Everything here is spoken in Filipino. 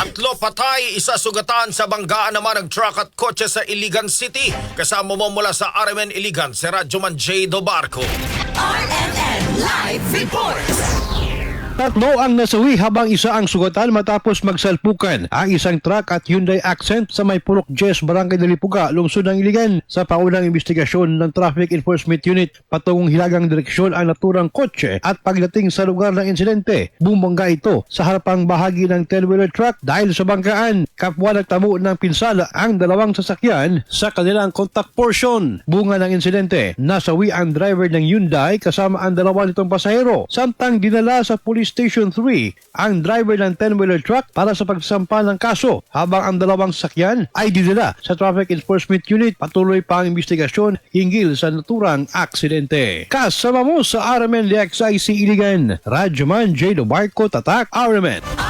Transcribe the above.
Tatlo patay, isa sugatan sa banggaan naman ng truck at kotse sa Iligan City. Kasama mo mula sa RMN Iligan, si Radyoman J. Dobarco. RMN Live Reports. Tatlo ang nasawi habang isa ang sugatan matapos magsalpukan ang isang truck at Hyundai Accent sa may Purok Jess, Barangay Dalipuga, lungsod ng Iligan. Sa paunang investigasyon ng Traffic Enforcement Unit, patungong hilagang direksyon ang naturang kotse at pagdating sa lugar ng insidente, bumangga ito sa harapang bahagi ng 10-wheeler truck dahil sa banggaan. Kapwa nagtamo ng pinsala ang dalawang sasakyan sa kanilang contact portion. Bunga ng insidente, nasawi ang driver ng Hyundai kasama ang dalawa nitong pasahero. Samtang dinala sa Police Station 3 ang driver ng 10-wheeler truck para sa pagsampa ng kaso habang ang dalawang sasakyan ay dinala sa Traffic Enforcement Unit. Patuloy pa ang investigasyon hinggil sa naturang aksidente. Kasama mo sa RMN DXIC Iligan, Radyoman J. Barco Tatak, RMN.